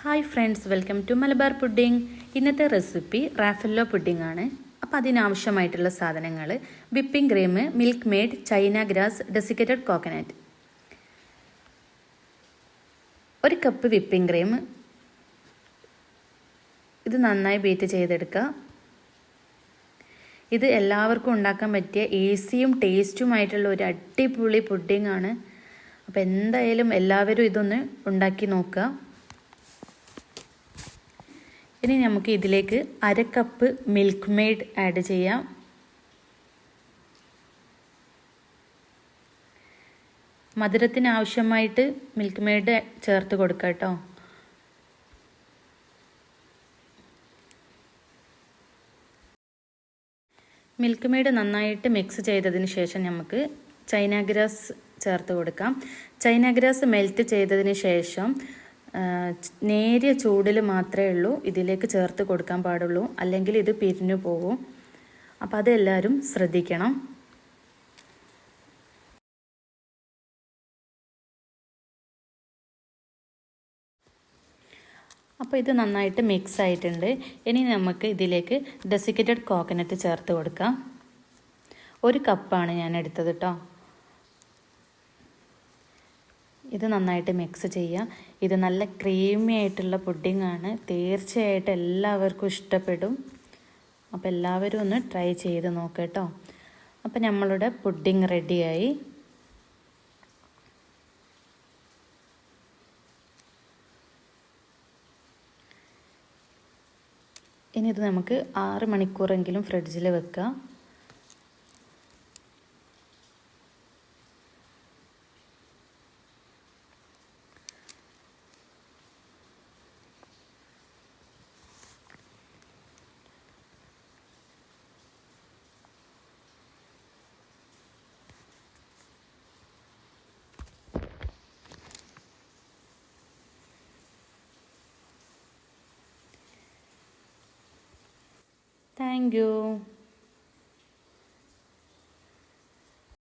Hi friends welcome to Malabar pudding ഇന്നത്തെ recipe Raffaello pudding ആണ് അപ്പോൾ അതിനാവശ്യമായിട്ടുള്ള സാധനങ്ങൾ whipping cream Milkmaid China grass desiccated coconut ഒരു കപ്പ് വിപ്പിംഗ് ക്രീം ഇത് നന്നായി ബീറ്റ് ചെയ്തെടുക്കുക. ഇത് എല്ലാവർക്കും ഉണ്ടാക്കാൻ പറ്റിയ ഈസിയും ടേസ്റ്റുമായിട്ടുള്ള ഒരു അടിപൊളി പുഡിംഗ് ആണ് അപ്പോൾ എന്തായാലും എല്ലാവരും ഇതൊന്ന് ഉണ്ടാക്കി നോക്കുക. ഇനി നമുക്ക് ഇതിലേക്ക് അര കപ്പ് മിൽക്ക് മെയ്ഡ് ആഡ് ചെയ്യാം. മധുരത്തിന് ആവശ്യമായിട്ട് മിൽക്ക് മെയ്ഡ് ചേർത്ത് കൊടുക്കാം കേട്ടോ. മിൽക്ക് മെയ്ഡ് നന്നായിട്ട് മിക്സ് ചെയ്തതിന് ശേഷം നമുക്ക് ചൈന ഗ്രാസ് ചേർത്ത് കൊടുക്കാം. ചൈന ഗ്രാസ് മെൽറ്റ് ചെയ്തതിന് ശേഷം നേരിയ ചൂടിൽ മാത്രമേ ഉള്ളൂ. ഇതിലേക്ക് ചേർത്ത് കൊടുക്കാൻ പാടുള്ളൂ. അല്ലെങ്കിൽ ഇത് പിരിഞ്ഞു പോകും അപ്പോൾ അതെല്ലാവരും ശ്രദ്ധിക്കണം. അപ്പോൾ ഇത് നന്നായിട്ട് മിക്സ് ആയിട്ടുണ്ട്. ഇനി നമുക്ക് ഇതിലേക്ക് ഡെസിക്കേറ്റഡ് കോക്കനട്ട് ചേർത്ത് കൊടുക്കാം. ഒരു കപ്പാണ് ഞാൻ എടുത്തത് കേട്ടോ ഇത് നന്നായിട്ട് മിക്സ് ചെയ്യുക. ഇത് നല്ല ക്രീമി ആയിട്ടുള്ള പുഡിംഗ് ആണ്. തീർച്ചയായിട്ടും എല്ലാവർക്കും ഇഷ്ടപ്പെടും. അപ്പോൾ എല്ലാവരും ഒന്ന് ട്രൈ ചെയ്ത് നോക്കട്ടോ കേട്ടോ. അപ്പോൾ നമ്മളുടെ പുഡിംഗ് റെഡിയായി ഇനി ഇത് നമുക്ക് ആറ് മണിക്കൂറെങ്കിലും ഫ്രിഡ്ജിൽ വെക്കാം. Thank you.